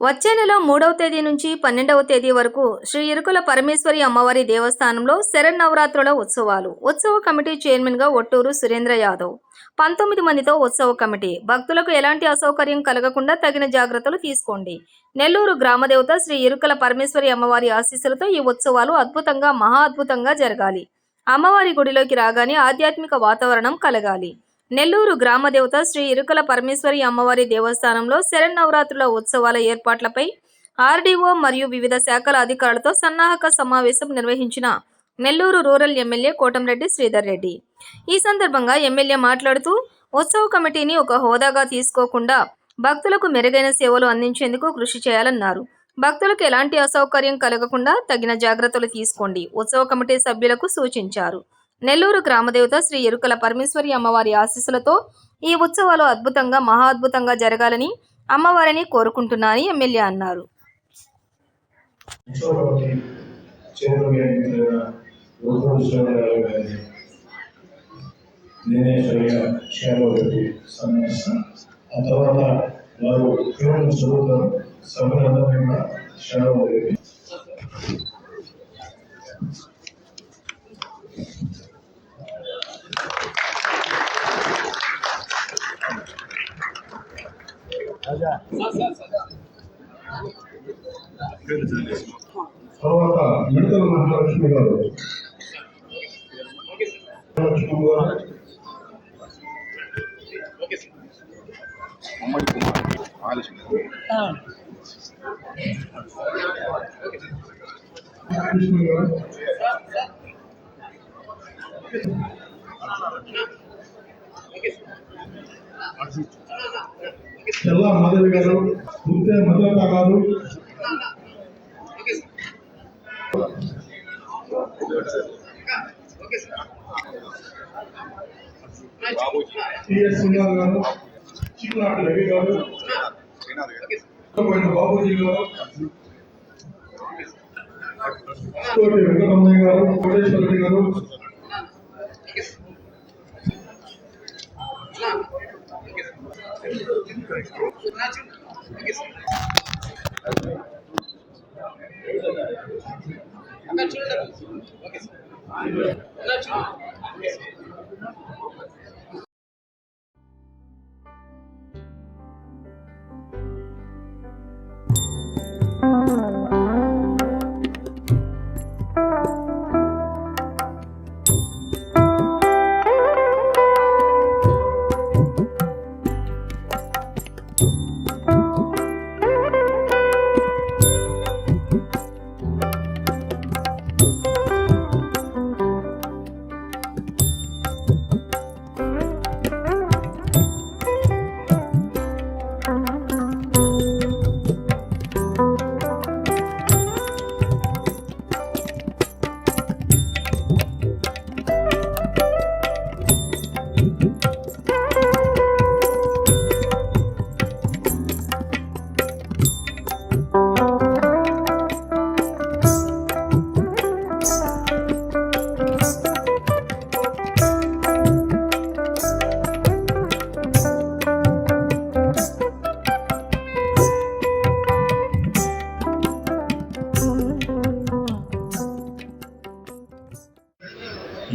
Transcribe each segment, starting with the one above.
వచ్చే నెల మూడవ తేదీ నుంచి పన్నెండవ తేదీ వరకు శ్రీ ఇరుకుల పరమేశ్వరి అమ్మవారి దేవస్థానంలో శరన్నవరాత్రుల ఉత్సవాలు. ఉత్సవ కమిటీ చైర్మన్గా ఒట్టూరు సురేంద్ర యాదవ్. పంతొమ్మిది మందితో ఉత్సవ కమిటీ. భక్తులకు ఎలాంటి అసౌకర్యం కలగకుండా తగిన జాగ్రత్తలు తీసుకోండి. నెల్లూరు గ్రామదేవత శ్రీ ఇరుకల పరమేశ్వరి అమ్మవారి ఆశీస్సులతో ఈ ఉత్సవాలు అద్భుతంగా మహా అద్భుతంగా జరగాలి. అమ్మవారి గుడిలోకి రాగానే ఆధ్యాత్మిక వాతావరణం కలగాలి. నెల్లూరు గ్రామదేవత శ్రీ ఇరుకల పరమేశ్వరి అమ్మవారి దేవస్థానంలో శరన్నవరాత్రుల ఉత్సవాల ఏర్పాట్లపై ఆర్డీఓ మరియు వివిధ శాఖల అధికారులతో సన్నాహక సమావేశం నిర్వహించిన నెల్లూరు రూరల్ ఎమ్మెల్యే కోటంరెడ్డి శ్రీధర్ రెడ్డి. ఈ సందర్భంగా ఎమ్మెల్యే మాట్లాడుతూ ఉత్సవ కమిటీని ఒక హోదాగా తీసుకోకుండా భక్తులకు మెరుగైన సేవలు అందించేందుకు కృషి చేయాలన్నారు. భక్తులకు ఎలాంటి అసౌకర్యం కలగకుండా తగిన జాగ్రత్తలు తీసుకోండి ఉత్సవ కమిటీ సభ్యులకు సూచించారు. నెల్లూరు గ్రామదేవత శ్రీ ఎరుకల పరమేశ్వరి అమ్మవారి ఆశీస్సులతో ఈ ఉత్సవాలు అద్భుతంగా మహా అద్భుతంగా జరగాలని అమ్మవారిని కోరుకుంటున్నారని ఎమ్మెల్యే అన్నారు. ఆ తర్వాత వారు కేవలం చదువుతారు సభ్యులందరూ కూడా తర్వాత మిడతల మహాలక్ష్మి గారు. మహాలక్ష్మి గారు. ఉమ్మడి కుమార్ మహాలక్ష్మి కృష్ణ గారు తెల్ల మాధవి గారు ముత్తే మదత గారు బాబుజీ టిఎస్ సింగార్ గారు చిక్కునాటి రవి గారు గారు పోయిన బాబుజీ గారు కోటి వెంకటరమణయ్య గారు కోటేశ్వర రెడ్డి గారు చూడండి ఓకే సార్ చూడండి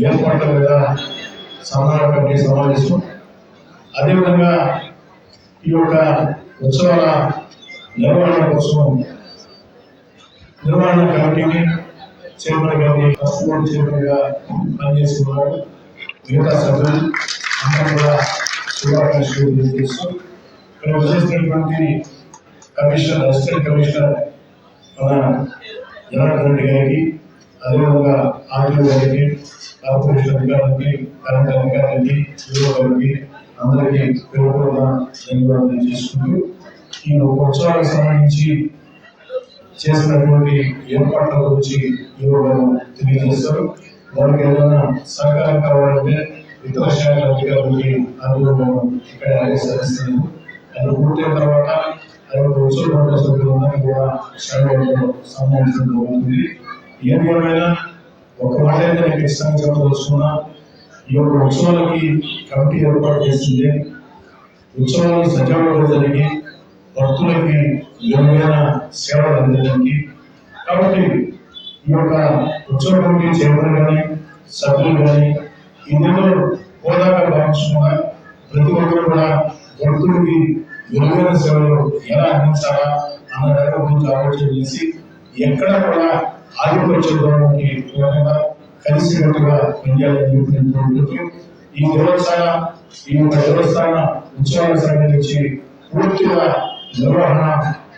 ఏర్పాట్ల మీద సమాన కమిటీ సమావేశం? అదేవిధంగా ఈ యొక్క ఉత్సవాల నిర్వహణ కోసం నిర్వహణ కమిటీని చైర్మన్ గారిని ఫస్ట్ బోర్డు చైర్మన్గా పనిచేస్తున్నారు. మిగతా సభ్యులు అందరూ కూడా శుభాకాంక్షలు తెలియజేస్తూ ఇక్కడ వచ్చేసినటువంటి కమిషనర్ అసిస్టెంట్ కమిషనర్ మన జనార్దన్ రెడ్డి గారికి అదేవిధంగా ఆర్టీఓ గారికి కార్పొరేషన్ అధికారులకి కరెంట్ అధికారులకి విలువ అందరికీ పేరుగా ధన్యవాదాలు చేసుకుంటూ ఈ ఉత్సవాలకు సంబంధించి చేసినటువంటి ఏర్పాట్ల గురించి వివరాలు తెలియజేస్తారు. వారికి ఏదైనా సహకారం కావాలంటే ఇతర శాఖల అధికారులకి అందులో ఇక్కడ ఆదేశాలిస్తున్నాము అది పూర్తయిన తర్వాత అరవై రోజులు ఉత్సవ సభ్యులందరినీ కూడా శాఖలో సంబంధించడం ఏమైనా ఒక మాట నేను ఖచ్చితంగా చెప్పదలుచుకున్నా ఈ యొక్క ఉత్సవాలకి కమిటీ ఏర్పాటు చేసింది ఉత్సవాలు సజావుగా జరిగి భక్తులకి విలువైన సేవలు అందడానికి కాబట్టి ఈ యొక్క ఉత్సవ కమిటీ చైర్మన్ కానీ సభ్యులు కానీ ఇందులో హోదాగా భావించుకున్నా ప్రతి ఒక్కరు కూడా భక్తులకి విలువైన సేవలు ఎలా అందించాలా అన్న దాని గురించి ఆలోచన చేసి ఎక్కడ కూడా ఆధిపత్యానికి పోకుండా కలిసికట్టుగా పనిచేయాలని కోరుకుంటూ ఈ దేవస్థాన ఈ యొక్క దేవస్థాన ఉత్సవాల సంబంధించి పూర్తిగా నిర్వహణ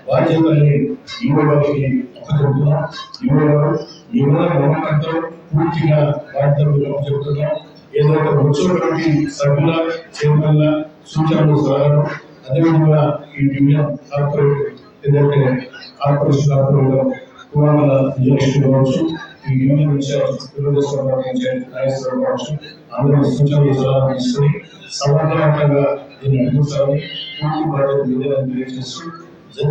బాధ్యతల్ని ఇవ్వడానికి అప్పచెబుతున్నాం ఇవ్వడం ఇవ్వడం నమ్మకంతో పూర్తిగా బాధ్యతలు చెప్తున్నాం ఏదైతే వచ్చినటువంటి సభ్యుల చైర్మన్ల సూచనలు సలహాలు అదేవిధంగా ఈ డివిజన్ కార్పొరేట్ ఏదైతే కార్పొరేషన్ కార్పొరేట్ కుమారుల అధ్యక్షుడు కావచ్చు ఈ యూనియన్ ఇన్ఛార్జ్ తెలుగుదేశం పార్టీ కావచ్చు అందరూ సూచనలు సలహాలు తీసుకొని సమర్థవంతంగా దీన్ని అందించాలని పూర్తి బాధ్యత విధానం తెలియజేస్తూ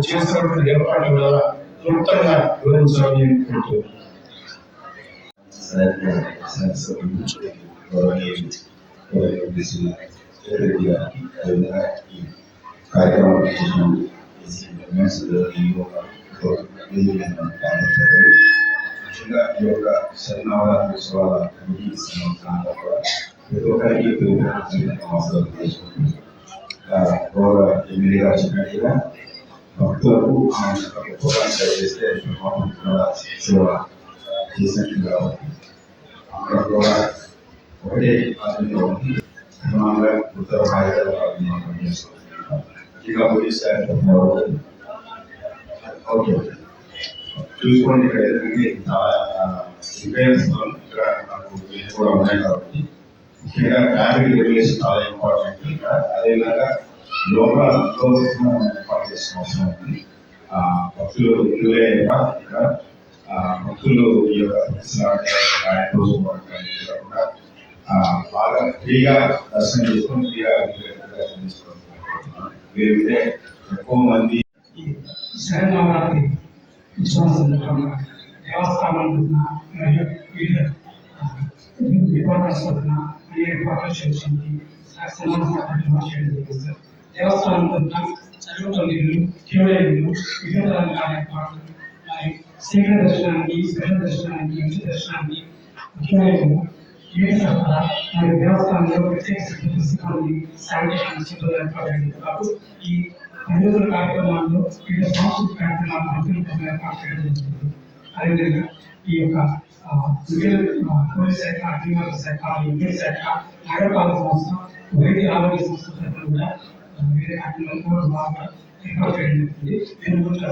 చేసినటువంటి ఏర్పాట్ల ద్వారా క్లుప్తంగా వివరించాలని కోరుతున్నాను కార్యక్రమం ముఖ్యంగా ఈ యొక్క శరణవరాత్రి ఉత్సవాల కమిటీ సంవత్సరంలో కూడా ప్రతి ఒక్కరికి చేసుకుంటుంది గౌరవ ఎమ్మెల్యే గారు చెప్పినట్టుగా భక్తులకు చేస్తే సేవ చేసినట్టు కాబట్టి అక్కడ కూడా ఒకటే ఆధ్వర్యంలో ఉంది. సమానంగా ఉత్తర బాధ్యతలు ఇక పోలీస్ శాఖ ఓకే. చూసుకోండి. ఇక్కడ ఎదురుకి రిపేర్స్ ఇక్కడ నాకు కూడా ఉన్నాయి కాబట్టి ముఖ్యంగా ట్రాఫిక్ రెగ్యులేషన్ చాలా ఇంపార్టెంట్ ఇక్కడ అదేవిధంగా లోపల లోపల ఏర్పాటు చేసిన అవసరం ఉంది. భక్తులు ఇల్లులే ఇక్కడ భక్తులు ఈ యొక్క ఆయన కాకుండా బాగా ఫ్రీగా దర్శనం చేసుకొని ఫ్రీగా దర్శనం చేసుకోవాలి ఎక్కువ మంది శరణవరాత్రి ఉత్సవం సందర్భంగా దేవస్థానం మరియు వివిధ తరఫున అన్ని చేసింది. సార్ దేవస్థానం తరఫున చదువుతో నీళ్ళు క్యూడైలు వివిధ రకాల కార్యక్రమాలు మరియు శీఘ్ర దర్శనానికి స్పెషల్ దర్శనానికి దర్శనానికి ముఖ్యమైన వీటి సరఫరా మరియు దేవస్థానంలో ప్రత్యేక సిబ్బంది శానిటేషన్ సిబ్బంది ఏర్పాటు ఈ అన్ని కార్యక్రమాల్లో వివిధ సాంస్కృతిక కార్యక్రమాలు భక్తులు అదేవిధంగా ఈ యొక్క పోలీస్ శాఖ అగ్నిమాపక శాఖ విద్యుత్ శాఖ నగరపాలక సంస్థ వైద్య ఆరోగ్య సంస్థ తరఫున కూడా వేరే కార్యక్రమాలు కూడా బాగా ఏర్పాటు చేయడం జరుగుతుంది దీని గురించి